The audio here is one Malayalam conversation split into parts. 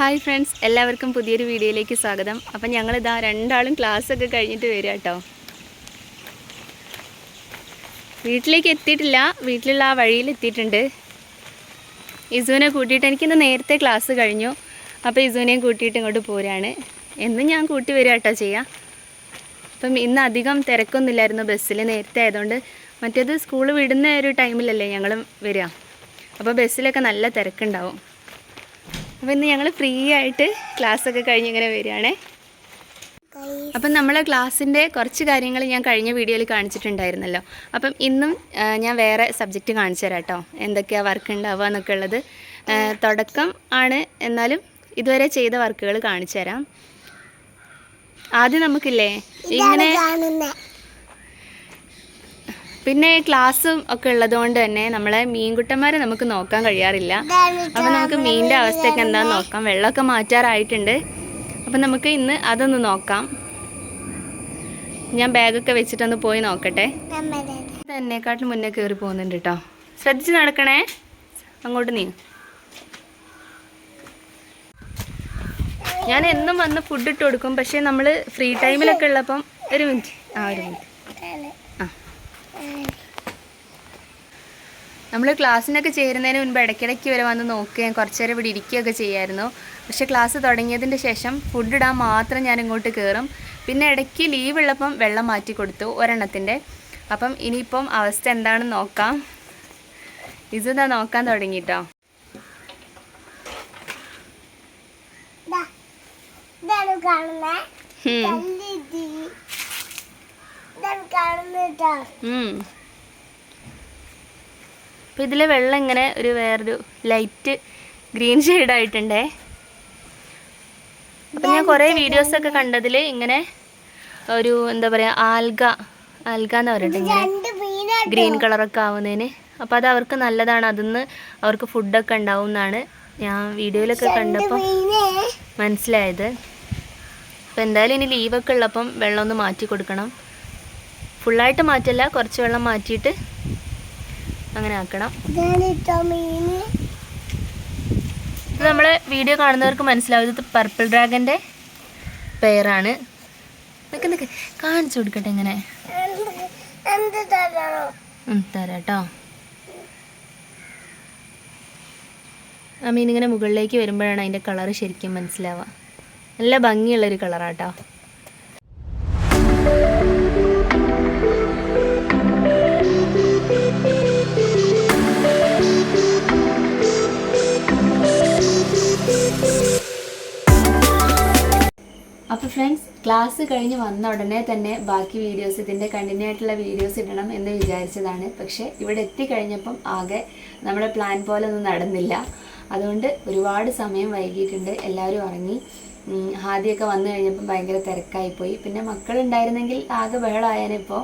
ഹായ് ഫ്രണ്ട്സ് എല്ലാവർക്കും പുതിയൊരു വീഡിയോയിലേക്ക് സ്വാഗതം. അപ്പം ഞങ്ങളിതാ രണ്ടാളും ക്ലാസ്സൊക്കെ കഴിഞ്ഞിട്ട് വരിക കേട്ടോ വീട്ടിലേക്ക് എത്തിയിട്ടില്ല വീട്ടിലുള്ള ആ വഴിയിൽ എത്തിയിട്ടുണ്ട്. ഇസുവിനെ കൂട്ടിയിട്ട് എനിക്കിന്ന് നേരത്തെ ക്ലാസ് കഴിഞ്ഞു. അപ്പോൾ ഇസുവിനെയും കൂട്ടിയിട്ട് ഇങ്ങോട്ട് പോരാണ്. എന്നും ഞാൻ കൂട്ടി വരിക കേട്ടോ ചെയ്യാം. അപ്പം ഇന്ന് അധികം തിരക്കൊന്നുമില്ലായിരുന്നു ബസ്സിൽ നേരത്തെ ആയതുകൊണ്ട്. മറ്റേത് സ്കൂൾ വിടുന്ന ഒരു ടൈമിലല്ലേ ഞങ്ങളും വരിക. അപ്പോൾ ബസ്സിലൊക്കെ നല്ല തിരക്കുണ്ടാവും. അപ്പോൾ ഇന്ന് ഞങ്ങൾ ഫ്രീ ആയിട്ട് ക്ലാസ്സൊക്കെ കഴിഞ്ഞ് ഇങ്ങനെ വരികയാണേ. അപ്പം നമ്മളെ ക്ലാസ്സിന്റെ കുറച്ച് കാര്യങ്ങൾ ഞാൻ കഴിഞ്ഞ വീഡിയോയിൽ കാണിച്ചിട്ടുണ്ടായിരുന്നല്ലോ. അപ്പം ഇന്നും ഞാൻ വേറെ സബ്ജക്റ്റ് കാണിച്ചു തരാം കേട്ടോ എന്തൊക്കെയാണ് വർക്ക് ഉണ്ടാവുക എന്നൊക്കെ ഉള്ളത്. തുടക്കം ആണ്. എന്നാലും ഇതുവരെ ചെയ്ത വർക്കുകൾ കാണിച്ചു തരാം. ആദ്യം നമുക്കില്ലേ ഇങ്ങനെ പിന്നെ ക്ലാസ്സും ഒക്കെ ഉള്ളതുകൊണ്ട് തന്നെ നമ്മളെ മീൻകുട്ടന്മാരെ നമുക്ക് നോക്കാൻ കഴിയാറില്ല. അപ്പൊ നമുക്ക് മീനിന്റെ അവസ്ഥയൊക്കെ എന്താണെന്ന് നോക്കാം. വെള്ളമൊക്കെ മാറ്റാറായിട്ടുണ്ട്. അപ്പം നമുക്ക് ഇന്ന് അതൊന്ന് നോക്കാം. ഞാൻ ബാഗൊക്കെ വെച്ചിട്ടൊന്ന് പോയി നോക്കട്ടെ. എന്നെക്കാട്ടിലും മുന്നേ കയറി പോകുന്നുണ്ട് കേട്ടോ ശ്രദ്ധിച്ച് നടക്കണേ. അങ്ങോട്ട് നീ. ഞാൻ എന്നും വന്ന് ഫുഡ് ഇട്ട് കൊടുക്കും. പക്ഷേ നമ്മൾ ഫ്രീ ടൈമിലൊക്കെ ഉള്ളപ്പം ഒരു മിനിറ്റ് ആ ഒരു മിനിറ്റ് നമ്മൾ ക്ലാസ്സിനൊക്കെ ചേരുന്നതിന് മുൻപ് ഇടയ്ക്കിടയ്ക്ക് വരെ വന്ന് നോക്കുകയും കുറച്ച് നേരം ഇവിടെ ഇരിക്കുകയൊക്കെ ചെയ്യായിരുന്നു. പക്ഷേ ക്ലാസ് തുടങ്ങിയതിന്റെ ശേഷം ഫുഡ് ഇടാൻ മാത്രം ഞാൻ ഇങ്ങോട്ട് കയറും പിന്നെ ഇടയ്ക്ക് ലീവ് ഉള്ളപ്പം വെള്ളം മാറ്റി കൊടുത്തു ഒരെണ്ണത്തിന്റെ. അപ്പം ഇനിയിപ്പം അവസ്ഥ എന്താണെന്ന് നോക്കാം. ഇതെന്താ നോക്കാൻ തുടങ്ങിട്ടോ. കാണുന്നേ അപ്പം ഇതിലെ വെള്ളം ഇങ്ങനെ ഒരു വേറൊരു ലൈറ്റ് ഗ്രീൻ ഷെയ്ഡ് ആയിട്ടുണ്ടേ. അപ്പം ഞാൻ കുറേ വീഡിയോസൊക്കെ കണ്ടതിൽ ഇങ്ങനെ ഒരു എന്താ പറയുക ആൽഗ ആൽഗ എന്ന് മീനാ ഗ്രീൻ കളറൊക്കെ ആവുന്നതിന്. അപ്പൊ അത് അവർക്ക് നല്ലതാണ്. അതിന്ന് അവർക്ക് ഫുഡൊക്കെ ഉണ്ടാവും എന്നാണ് ഞാൻ വീഡിയോയിലൊക്കെ കണ്ടപ്പോൾ മീനേ മനസ്സിലായത്. അപ്പൊ എന്തായാലും ഇനി ലീവൊക്കെ ഉള്ളപ്പം വെള്ളം ഒന്ന് മാറ്റി കൊടുക്കണം. ഫുള്ളായിട്ട് മാറ്റല്ല കുറച്ച് വെള്ളം മാറ്റിയിട്ട് അങ്ങനെ ആക്കണം. ഇത് നമ്മളെ വീഡിയോ കാണുന്നവർക്ക് മനസ്സിലാവും ഇത് പർപ്പിൾ ഡ്രാഗന്റെ പെയറാണ് നിൽക്ക് നിൽക്ക് കാണിച്ചു കൊടുക്കട്ടെ ഇങ്ങനെ. തരാട്ടോ. ആ മീൻ ഇങ്ങനെ മുകളിലേക്ക് വരുമ്പോഴാണ് അതിന്റെ കളറ് ശരിക്കും മനസ്സിലാവുക. നല്ല ഭംഗിയുള്ളൊരു കളറാട്ടോ ഫ്രണ്ട്സ് ക്ലാസ് കഴിഞ്ഞ് വന്ന ഉടനെ തന്നെ ബാക്കി വീഡിയോസ് ഇതിന്റെ കണ്ടിന്യൂ ആയിട്ടുള്ള വീഡിയോസ് ഇടണം എന്ന് വിചാരിച്ചതാണ്. പക്ഷേ ഇവിടെ എത്തിക്കഴിഞ്ഞപ്പം ആകെ നമ്മുടെ പ്ലാൻ പോലെ ഒന്നും നടന്നില്ല. അതുകൊണ്ട് ഒരുപാട് സമയം വൈകിയിട്ടുണ്ട്. എല്ലാവരും ഇറങ്ങി ആദ്യമൊക്കെ വന്നു കഴിഞ്ഞപ്പം ഭയങ്കര തിരക്കായിപ്പോയി. പിന്നെ മക്കളുണ്ടായിരുന്നെങ്കിൽ ആകെ ബഹളമായാനിപ്പോൾ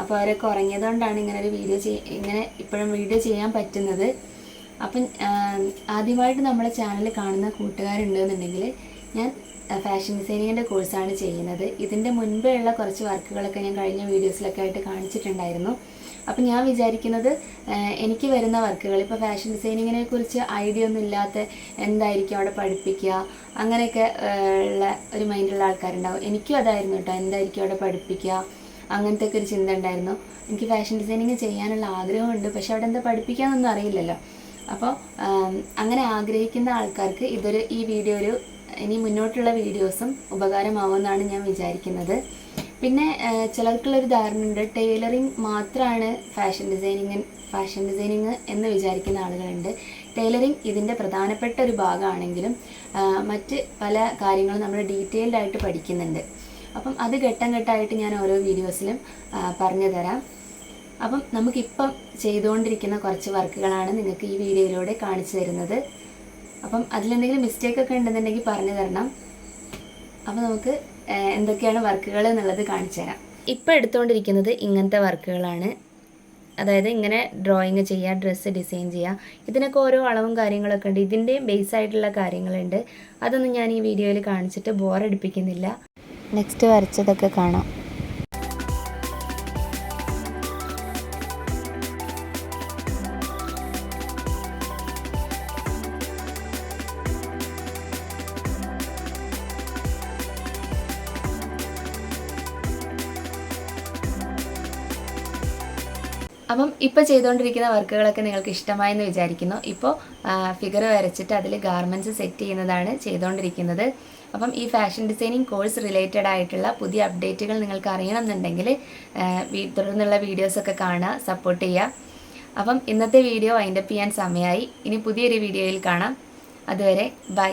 അപ്പോൾ അവരൊക്കെ ഉറങ്ങിയതുകൊണ്ടാണ് ഇങ്ങനെ ഒരു വീഡിയോ ചെയ് ഇങ്ങനെ ഇപ്പോഴും വീഡിയോ ചെയ്യാൻ പറ്റുന്നത്. അപ്പം ആദ്യമായിട്ട് നമ്മുടെ ചാനൽ കാണുന്ന കൂട്ടുകാരുണ്ടെന്നുണ്ടെങ്കിൽ ഞാൻ ഫാഷൻ ഡിസൈനിങ്ങിന്റെ കോഴ്സാണ് ചെയ്യുന്നത്. ഇതിന്റെ മുൻപേ ഉള്ള കുറച്ച് വർക്കുകളൊക്കെ ഞാൻ കഴിഞ്ഞ വീഡിയോസിലൊക്കെ ആയിട്ട് കാണിച്ചിട്ടുണ്ടായിരുന്നു. അപ്പം ഞാൻ വിചാരിക്കുന്നത് എനിക്ക് വരുന്ന വർക്കുകൾ ഇപ്പോൾ ഫാഷൻ ഡിസൈനിങ്ങിനെ കുറിച്ച് ഐഡിയ ഒന്നും ഇല്ലാത്ത എന്തായിരിക്കും അവിടെ പഠിപ്പിക്കുക? അങ്ങനെയൊക്കെ ഉള്ള ഒരു മൈൻഡുള്ള ആൾക്കാരുണ്ടാവും. എനിക്കും അതായിരുന്നു കേട്ടോ എന്തായിരിക്കും അവിടെ പഠിപ്പിക്കുക? അങ്ങനത്തെ ഒക്കെ ഒരു ചിന്ത ഉണ്ടായിരുന്നു. എനിക്ക് ഫാഷൻ ഡിസൈനിങ് ചെയ്യാനുള്ള ആഗ്രഹമുണ്ട് പക്ഷെ അവിടെ എന്താ പഠിപ്പിക്കാമെന്നൊന്നും അറിയില്ലല്ലോ. അപ്പോൾ അങ്ങനെ ആഗ്രഹിക്കുന്ന ആൾക്കാർക്ക് ഇതൊരു ഈ വീഡിയോ ഒരു ഇനി മുന്നോട്ടുള്ള വീഡിയോസും ഉപകാരമാവുമെന്നാണ് ഞാൻ വിചാരിക്കുന്നത്. പിന്നെ ചിലർക്കുള്ളൊരു ധാരണയുണ്ട് ടൈലറിങ് മാത്രമാണ് ഫാഷൻ ഡിസൈനിങ് ഫാഷൻ ഡിസൈനിങ് എന്ന് വിചാരിക്കുന്ന ആളുകളുണ്ട്. ടൈലറിങ് ഇതിന്റെ പ്രധാനപ്പെട്ട ഒരു ഭാഗമാണെങ്കിലും മറ്റ് പല കാര്യങ്ങളും നമ്മൾ ഡീറ്റെയിൽഡ് ആയിട്ട് പഠിക്കുന്നുണ്ട്. അപ്പം അത് ഘട്ടം ഘട്ടമായിട്ട് ഞാൻ ഓരോ വീഡിയോസിലും പറഞ്ഞു തരാം. അപ്പം നമുക്കിപ്പം ചെയ്തുകൊണ്ടിരിക്കുന്ന കുറച്ച് വർക്കുകളാണ് നിങ്ങൾക്ക് ഈ വീഡിയോയിലൂടെ കാണിച്ചു തരുന്നത്. അപ്പം അതിലെന്തെങ്കിലും മിസ്റ്റേക്ക് ഒക്കെ ഉണ്ടെന്നുണ്ടെങ്കിൽ പറഞ്ഞു തരണം. അപ്പം നമുക്ക് എന്തൊക്കെയാണ് വർക്കുകൾ എന്നുള്ളത് കാണിച്ചു തരാം. ഇപ്പം എടുത്തുകൊണ്ടിരിക്കുന്നത് ഇങ്ങനത്തെ വർക്കുകളാണ്. അതായത് ഇങ്ങനെ ഡ്രോയിങ് ചെയ്യുക ഡ്രസ്സ് ഡിസൈൻ ചെയ്യുക. ഇതിനൊക്കെ ഓരോ അളവും കാര്യങ്ങളൊക്കെ ഉണ്ട്. ഇതിന്റെയും ബേസ് ആയിട്ടുള്ള കാര്യങ്ങളുണ്ട്. അതൊന്നും ഞാൻ ഈ വീഡിയോയിൽ കാണിച്ചിട്ട് ബോറടിപ്പിക്കുന്നില്ല നെക്സ്റ്റ് വരച്ചതൊക്കെ കാണാം. അപ്പം ഇപ്പോൾ ചെയ്തുകൊണ്ടിരിക്കുന്ന വർക്കുകളൊക്കെ നിങ്ങൾക്ക് ഇഷ്ടമായെന്ന് വിചാരിക്കുന്നു. ഇപ്പോൾ ഫിഗർ വരച്ചിട്ട് അതിൽ ഗാർമെന്റ്സ് സെറ്റ് ചെയ്യുന്നതാണ് ചെയ്തുകൊണ്ടിരിക്കുന്നത് അപ്പം ഈ ഫാഷൻ ഡിസൈനിങ് കോഴ്സ് റിലേറ്റഡ് ആയിട്ടുള്ള പുതിയ അപ്ഡേറ്റുകൾ നിങ്ങൾക്ക് അറിയണമെന്നുണ്ടെങ്കിൽ തുടർന്നുള്ള വീഡിയോസൊക്കെ കാണുക സപ്പോർട്ട് ചെയ്യുക. അപ്പം ഇന്നത്തെ വീഡിയോ വൈൻഡപ്പ് ചെയ്യാൻ സമയമായി ഇനി പുതിയൊരു വീഡിയോയിൽ കാണാം. അതുവരെ ബൈ